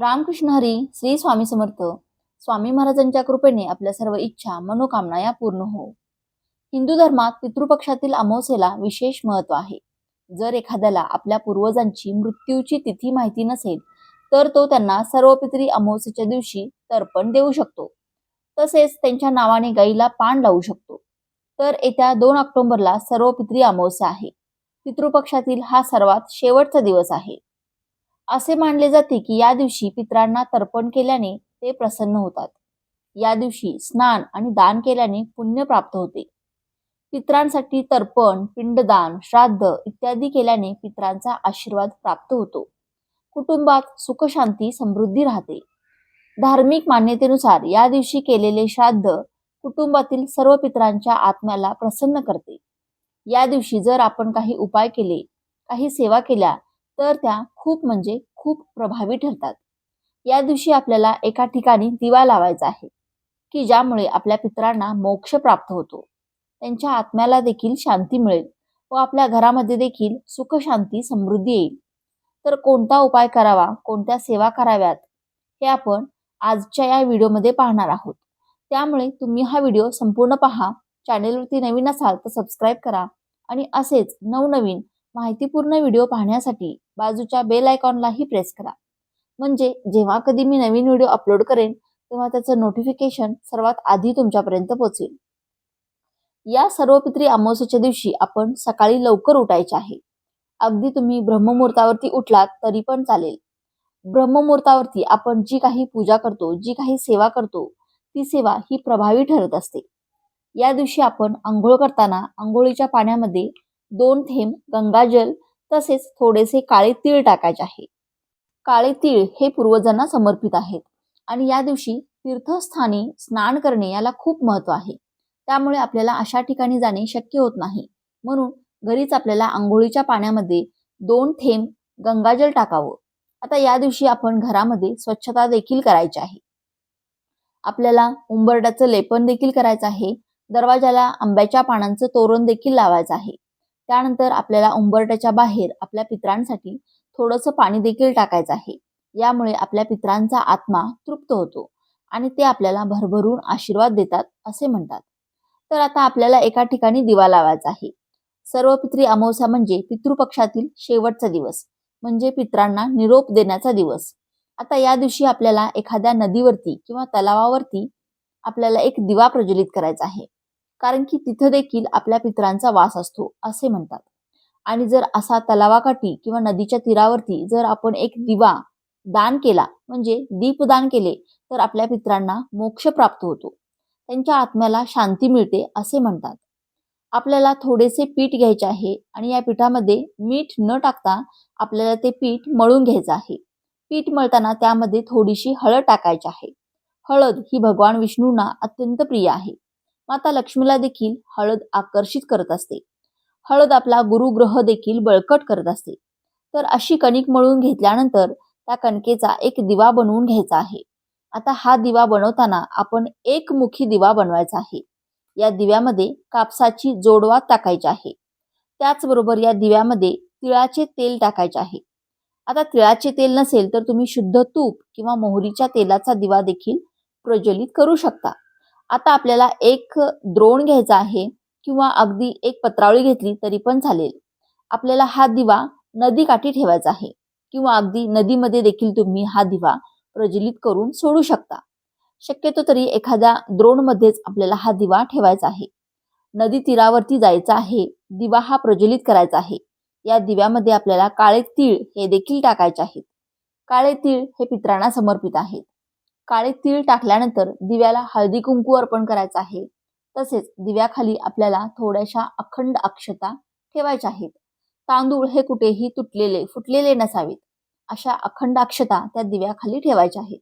रामकृष्ण हरी श्री स्वामी समर्थ. स्वामी महाराजांच्या कृपेने आपल्या सर्व इच्छा मनोकामना या पूर्ण हो. हिंदू धर्मात पितृपक्षातील अमावस्येला विशेष महत्त्व आहे. जर एखाद्याला आपल्या पूर्वजांची मृत्यूची तिथी माहिती नसेल तर तो त्यांना सर्व पितरी अमावस्येच्या दिवशी तर्पण देऊ शकतो. तसेच त्यांच्या नावाने गाईला पान लावू शकतो. तर येत्या दोन ऑक्टोबरला सर्व पितरी अमावस्या आहे. पितृपक्षातील हा सर्वात शेवटचा दिवस आहे. असे मानले जाते की या दिवशी पित्रांना तर्पण केल्याने ते प्रसन्न होतात. या दिवशी स्नान आणि दान केल्याने पुण्य प्राप्त होते. पित्रांसाठी तर्पण पिंडदान श्राद्ध इत्यादी केल्याने पित्रांचा आशीर्वाद प्राप्त होतो. कुटुंबात सुखशांती समृद्धी राहते. धार्मिक मान्यतेनुसार या दिवशी केलेले श्राद्ध कुटुंबातील सर्व पित्रांच्या आत्म्याला प्रसन्न करते. या दिवशी जर आपण काही उपाय केले काही सेवा केल्या तर त्या खूप म्हणजे खूप प्रभावी ठरतात. या दिवशी आपल्याला एका ठिकाणी दिवा लावायचा आहे की ज्यामुळे आपल्या पित्रांना मोक्ष प्राप्त होतो. त्यांच्या आत्म्याला देखील शांती मिळेल व आपल्या घरामध्ये देखील सुख शांती समृद्धी येईल. तर कोणता उपाय करावा कोणत्या सेवा कराव्यात हे आपण आजच्या या व्हिडिओमध्ये पाहणार आहोत. त्यामुळे तुम्ही हा व्हिडिओ संपूर्ण पहा. चॅनेलवरती नवीन असाल तर सबस्क्राईब करा आणि असेच नवनवीन माहितीपूर्ण व्हिडिओ पाहण्यासाठी बाजूच्या बेल आयकॉनलाही प्रेस करा. म्हणजे जेव्हा कधी मी नवीन व्हिडिओ अपलोड करेन तेव्हा त्याचं नोटिफिकेशन सर्वात आधी तुमच्यापर्यंत पोहोचेल. या सर्व पित्री अमावस्येच्या दिवशी आपण सकाळी लवकर उठायचे आहे. अगदी तुम्ही ब्रह्ममुहूर्तावरती उठलात तरी पण चालेल. ब्रह्ममुहूर्तावरती आपण जी काही पूजा करतो जी काही सेवा करतो ती सेवा ही प्रभावी ठरत असते. या दिवशी आपण आंघोळ करताना आंघोळीच्या पाण्यामध्ये दोन थेंब गंगाजल तसेच थोडेसे काळे तीळ टाकायचे आहे. काळे तीळ हे पूर्वजांना समर्पित आहेत आणि या दिवशी तीर्थस्थानी स्नान करणे याला खूप महत्त्व आहे. त्यामुळे आपल्याला अशा ठिकाणी जाणे शक्य होत नाही. म्हणून घरीच आपल्याला आंघोळीच्या पाण्यामध्ये दोन थेंब गंगाजल टाकावं. आता या दिवशी आपण घरामध्ये स्वच्छता देखील करायची आहे. आपल्याला उंबरड्याचं लेपन देखील करायचं आहे. दरवाजाला आंब्याच्या पानांचं तोरण देखील लावायचं आहे. त्यानंतर आपल्याला उंबरट्याच्या बाहेर आपल्या पित्रांसाठी थोडंसं पाणी देखील टाकायचं आहे. यामुळे आपल्या पित्रांचा आत्मा तृप्त होतो आणि ते आपल्याला भरभरून आशीर्वाद देतात असे म्हणतात. तर आता आपल्याला एका ठिकाणी दिवा लावायचा आहे. सर्व पित्री अमावस्या म्हणजे पितृपक्षातील शेवटचा दिवस म्हणजे पित्रांना निरोप देण्याचा दिवस. आता या दिवशी आपल्याला एखाद्या नदीवरती किंवा तलावावरती आपल्याला एक दिवा प्रज्वलित करायचा आहे. कारण की तिथं देखील आपल्या पित्रांचा वास असतो असे म्हणतात. आणि जर असा तलावाकाठी किंवा नदीच्या तीरावरती जर आपण एक दिवा दान केला म्हणजे दीपदान केले तर आपल्या पित्रांना मोक्ष प्राप्त होतो. त्यांच्या आत्म्याला शांती मिळते असे म्हणतात. आपल्याला थोडेसे पीठ घ्यायचे आहे आणि या पिठामध्ये मीठ न टाकता आपल्याला ते पीठ मळून घ्यायचं आहे. पीठ मळताना त्यामध्ये थोडीशी हळद टाकायची आहे. हळद ही भगवान विष्णूंना अत्यंत प्रिय आहे. माता लक्ष्मीला देखील हळद आकर्षित करत असते. हळद आपला गुरुग्रह देखील बळकट करत असते. तर अशी कणिक मळून घेतल्यानंतर त्या कणकेचा एक दिवा बनवून घ्यायचा आहे. आता हा दिवा बनवताना आपण एक मुखी दिवा बनवायचा आहे. या दिव्यामध्ये कापसाची जोडवा टाकायची आहे. त्याचबरोबर या दिव्यामध्ये तिळाचे तेल टाकायचे आहे. आता तिळाचे तेल नसेल तर तुम्ही शुद्ध तूप किंवा मोहरीच्या तेलाचा दिवा देखील प्रज्वलित करू शकता. आता आपल्याला एक द्रोण घ्यायचा आहे किंवा अगदी एक पत्रावळी घेतली तरी पण चालेल. आपल्याला हा दिवा नदीकाठी ठेवायचा आहे किंवा अगदी नदीमध्ये देखील तुम्ही हा दिवा प्रज्वलित करून सोडू शकता. शक्यतो तरी एखाद्या द्रोणमध्येच आपल्याला हा दिवा ठेवायचा आहे. नदी तीरावरती जायचा आहे दिवा हा प्रज्वलित करायचा आहे. या दिव्यामध्ये आपल्याला काळे तीळ हे देखील टाकायचे आहेत. काळे तीळ हे पित्रांना समर्पित आहेत. काळे तीळ टाकल्यानंतर दिव्याला हळदी कुंकू अर्पण करायचं आहे. तसेच दिव्याखाली आपल्याला थोड्याशा अखंड अक्षता ठेवायच्या आहेत. तांदूळ हे कुठेही तुटलेले फुटलेले नसावेत. अशा अखंड अक्षता त्या दिव्याखाली ठेवायच्या आहेत.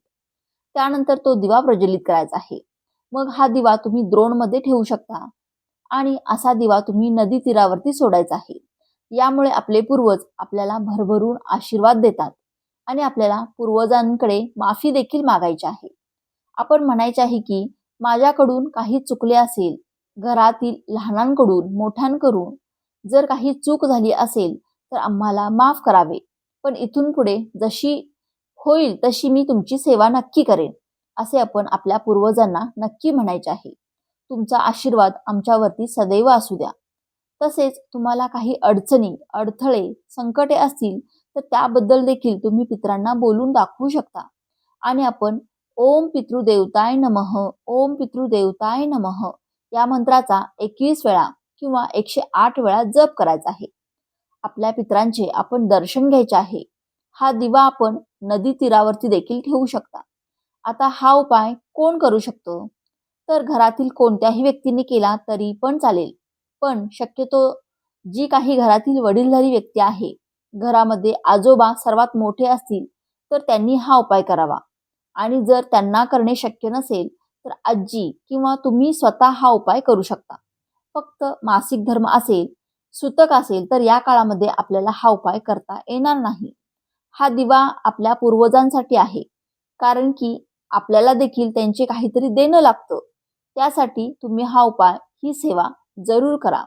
त्यानंतर तो दिवा प्रज्वलित करायचा आहे. मग हा दिवा तुम्ही द्रोणमध्ये ठेवू शकता. आणि असा दिवा तुम्ही नदी तीरावरती सोडायचा आहे. यामुळे आपले पूर्वज आपल्याला भरभरून आशीर्वाद देतात. आणि आपल्याला पूर्वजांकडे माफी देखील मागायची आहे. आपण म्हणायचे आहे की माझ्याकडून काही चुकले असेल घरातील लहानांकडून मोठ्यांकडून जर काही चूक झाली असेल तर आम्हाला माफ करावे. पण इथून पुढे जशी होईल तशी मी तुमची सेवा नक्की करेन असे आपण आपल्या पूर्वजांना नक्की म्हणायचे आहे. तुमचा आशीर्वाद आमच्यावरती सदैव असू द्या. तसेच तुम्हाला काही अडचणी अडथळे संकटे असतील तर त्याबद्दल देखील तुम्ही पित्रांना बोलून दाखवू शकता. आणि आपण ओम पितृदेवताय नमः ओम पितृदेवताय नमः या मंत्राचा एकवीस वेळा किंवा एकशे आठ वेळा जप करायचा आहे. आपल्या पित्रांचे आपण दर्शन घ्यायचे आहे. हा दिवा आपण नदी तीरावरती देखील ठेवू शकता. आता हा उपाय कोण करू शकतो? तर घरातील कोणत्याही व्यक्तीने केला तरी पण चालेल. पण शक्यतो जी काही घरातील वडीलधारी व्यक्ती आहे घरामध्ये आजोबा सर्वात मोठे असतील तर त्यांनी हा उपाय करावा. आणि जर त्यांना करणे शक्य नसेल तर आजी किंवा तुम्ही स्वतः हा उपाय करू शकता. फक्त मासिक धर्म असेल सुतक असेल तर या काळामध्ये आपल्याला हा उपाय करता येणार नाही. हा दिवा आपल्या पूर्वजांसाठी आहे कारण की आपल्याला देखील त्यांचे काहीतरी देणं लागतं. त्यासाठी तुम्ही हा उपाय ही सेवा जरूर करा.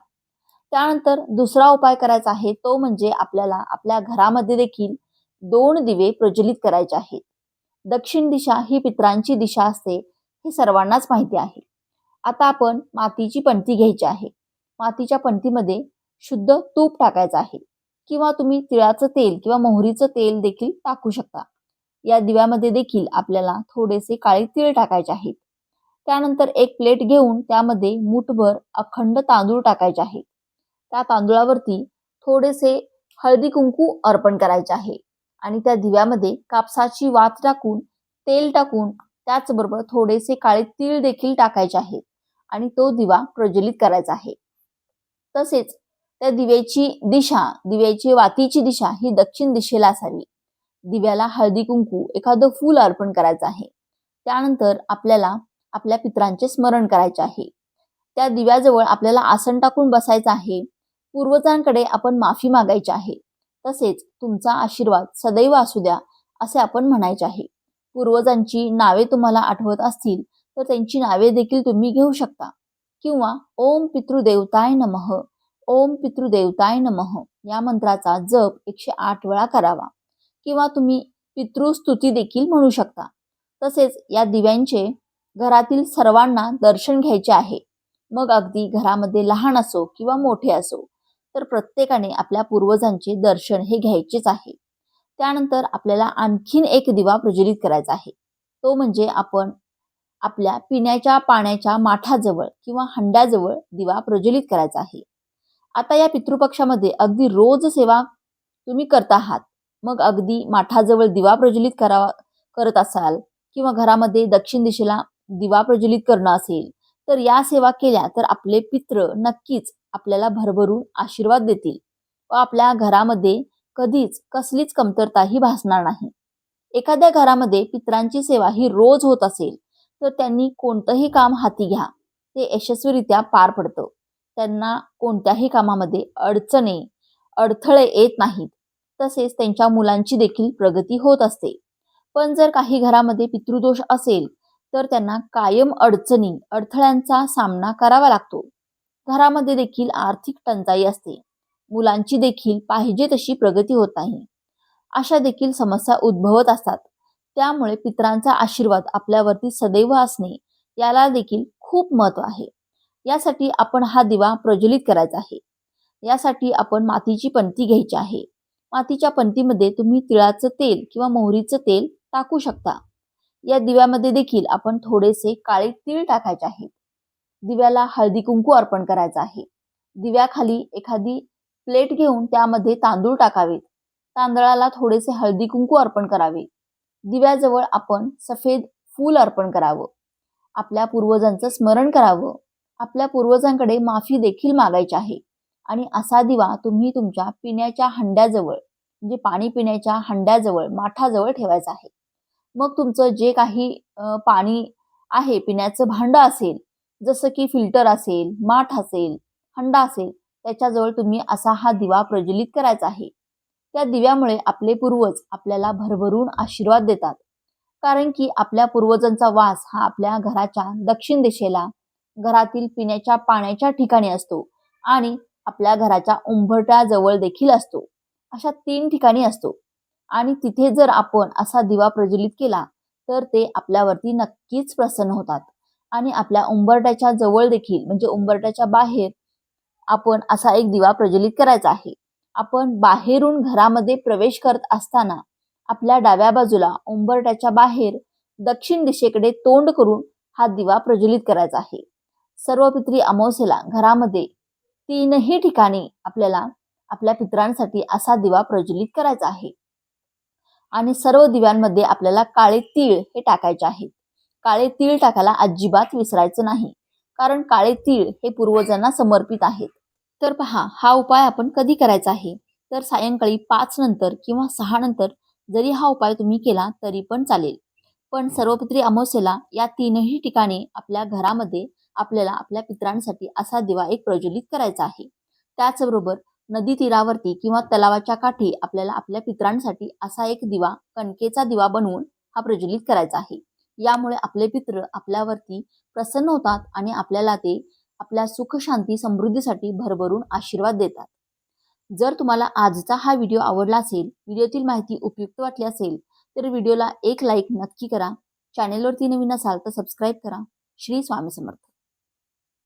त्यानंतर दुसरा उपाय करायचा आहे तो म्हणजे आपल्याला आपल्या घरामध्ये देखील दोन दिवे प्रज्वलित करायचे आहेत. दक्षिण दिशा ही पित्रांची दिशा असते हे सर्वांनाच माहिती आहे. आता आपण मातीची पणती घ्यायची आहे. मातीच्या पंतीमध्ये शुद्ध तूप टाकायचं आहे किंवा तुम्ही तिळाचं तेल किंवा मोहरीचं तेल देखील टाकू शकता. या दिव्यामध्ये देखील आपल्याला थोडेसे काळे तीळ टाकायचे आहेत. त्यानंतर एक प्लेट घेऊन त्यामध्ये मुठभर अखंड तांदूळ टाकायचे आहेत. त्या तांदूळावरती थोडेसे हळदी कुंकू अर्पण करायचे आहे. आणि त्या दिव्यामध्ये कापसाची वात टाकून तेल टाकून त्याचबरोबर थोडेसे काळे तीळ देखील टाकायचे आहेत आणि तो दिवा प्रज्वलित करायचा आहे. तसेच त्या दिव्याची दिशा दिव्याची वातीची दिशा ही दक्षिण दिशेला असावी. दिव्याला हळदी कुंकू एखादं फूल अर्पण करायचं आहे. त्यानंतर आपल्याला आपल्या पित्रांचे स्मरण करायचे आहे. त्या दिव्याजवळ आपल्याला आसन टाकून बसायचं आहे. पूर्वजांकडे आपण माफी मागायची आहे. तसेच तुमचा आशीर्वाद सदैव असू द्या असे आपण म्हणायचे आहे. पूर्वजांची नावे तुम्हाला आठवत असतील तर त्यांची नावे देखील तुम्ही घेऊ शकता. किंवा ओम पितृदेवताय नमः ओम पितृदेवताय नमः या मंत्राचा जप एकशे आठ वेळा करावा. किंवा तुम्ही पितृस्तुती देखील म्हणू शकता. तसेच या दिव्यांचे घरातील सर्वांना दर्शन घ्यायचे आहे. मग अगदी घरामध्ये लहान असो किंवा मोठे असो तर प्रत्येकाने आपल्या पूर्वजांचे दर्शन हे घ्यायचेच आहे. त्यानंतर आपल्याला आणखीन एक दिवा प्रज्वलित करायचा आहे. तो म्हणजे आपण आपल्या पिण्याच्या पाण्याच्या माठाजवळ किंवा हंड्याजवळ दिवा प्रज्वलित करायचा आहे. आता या पितृपक्षामध्ये अगदी रोज सेवा तुम्ही करत आहात. मग अगदी माठाजवळ दिवा प्रज्वलित करावा करत असाल किंवा घरामध्ये दक्षिण दिशेला दिवा प्रज्वलित करणं असेल तर या सेवा केल्या तर आपले पित्र नक्कीच आपल्याला भरभरून आशीर्वाद देतील व आपल्या घरामध्ये कधीच कसलीच कमतरताही भासणार नाही. एखाद्या घरामध्ये पित्रांची सेवा ही रोज होत असेल तर त्यांनी कोणतंही काम हाती घ्या. ते यशस्वीरित्या पार पडतं. त्यांना कोणत्याही कामामध्ये अडचणी अडथळे येत नाहीत. तसेच त्यांच्या मुलांची देखील प्रगती होत असते. पण जर काही घरामध्ये पितृदोष असेल तर त्यांना कायम अडचणी अडथळ्यांचा सामना करावा लागतो. घरामध्ये देखील आर्थिक टंचाई असते. मुलांची देखील पाहिजे तशी प्रगती होत नाही. अशा देखील समस्या उद्भवत असतात. त्यामुळे पित्रांचा आशीर्वाद आपल्यावरती सदैव असणे याला देखील खूप महत्त्व आहे. यासाठी आपण हा दिवा प्रज्वलित करायचा आहे. यासाठी आपण मातीची पंती घ्यायची आहे. मातीच्या पंतीमध्ये तुम्ही तिळाचं तेल किंवा मोहरीचं तेल टाकू शकता. या दिव्यामध्ये देखील आपण थोडेसे काळे तीळ टाकायचे आहेत. दिव्याला हळदी कुंकू अर्पण करायचं आहे. दिव्याखाली एखादी प्लेट घेऊन त्यामध्ये तांदूळ टाकावेत. तांदळाला थोडेसे हळदी कुंकू अर्पण करावे. दिव्याजवळ आपण सफेद फूल अर्पण करावं. आपल्या पूर्वजांचं स्मरण करावं. आपल्या पूर्वजांकडे माफी देखील मागायची आहे. आणि असा दिवा तुम्ही तुमच्या पिण्याच्या हंड्याजवळ म्हणजे पाणी पिण्याच्या हंड्याजवळ माठाजवळ ठेवायचा आहे. मग तुमचं जे काही पाणी आहे पिण्याचं भांडं असेल जसं की फिल्टर असेल माठ असेल हंडा असेल त्याच्याजवळ तुम्ही असा हा दिवा प्रज्वलित करायचा आहे. त्या दिव्यामुळे आपले पूर्वज आपल्याला भरभरून आशीर्वाद देतात. कारण की आपल्या पूर्वजांचा वास हा आपल्या घराच्या दक्षिण दिशेला घरातील पिण्याच्या पाण्याच्या ठिकाणी असतो आणि आपल्या घराच्या उंबरट्याजवळ देखील असतो. अशा तीन ठिकाणी असतो. आणि तिथे जर आपण असा दिवा प्रज्वलित केला तर ते आपल्यावरती नक्कीच प्रसन्न होतात. आणि आपल्या उंबरट्याच्या जवळ देखील म्हणजे उंबरट्याच्या बाहेर आपण असा एक दिवा प्रज्वलित करायचा आहे. आपण बाहेरून घरामध्ये प्रवेश करत असताना आपल्या डाव्या बाजूला उंबरट्याच्या बाहेर दक्षिण दिशेकडे तोंड करून हा दिवा प्रज्वलित करायचा आहे. सर्व पित्री अमावस्येला घरामध्ये तीनही ठिकाणी आपल्याला आपल्या पित्रांसाठी असा दिवा प्रज्वलित करायचा आहे. आणि सर्व दिव्यांमध्ये आपल्याला काळे तीळ हे टाकायचे आहेत. काळे तीळ टाकायला अजिबात विसरायचं नाही. कारण काळे तीळ हे पूर्वजांना समर्पित आहेत. तर पहा हा उपाय आपण कधी करायचा आहे? तर सायंकाळी पाच नंतर किंवा सहा नंतर जरी हा उपाय तुम्ही केला तरी पण चालेल. पण सर्वपित्री अमावस्येला या तीनही ठिकाणी आपल्या घरामध्ये आपल्याला आपल्या पित्रांसाठी असा दिवा एक प्रज्वलित करायचा आहे. त्याचबरोबर नदी तीरावरती किंवा तलावाच्या काठी आपल्याला आपल्या पितरांसाठी असा एक दिवा कणकेचा दिवा बनवून हा प्रज्वलित करायचा आहे. यामुळे आपले पित्र आपल्यावरती प्रसन्न होतात आणि आपल्याला ते आपल्या सुख शांती समृद्धीसाठी भरभरून आशीर्वाद देतात. जर तुम्हाला आजचा हा व्हिडिओ आवडला असेल व्हिडिओतील माहिती उपयुक्त वाटली असेल तर व्हिडिओला एक लाईक नक्की करा. चॅनेलवरती नवीन असाल तर सबस्क्राईब करा. श्री स्वामी समर्थ.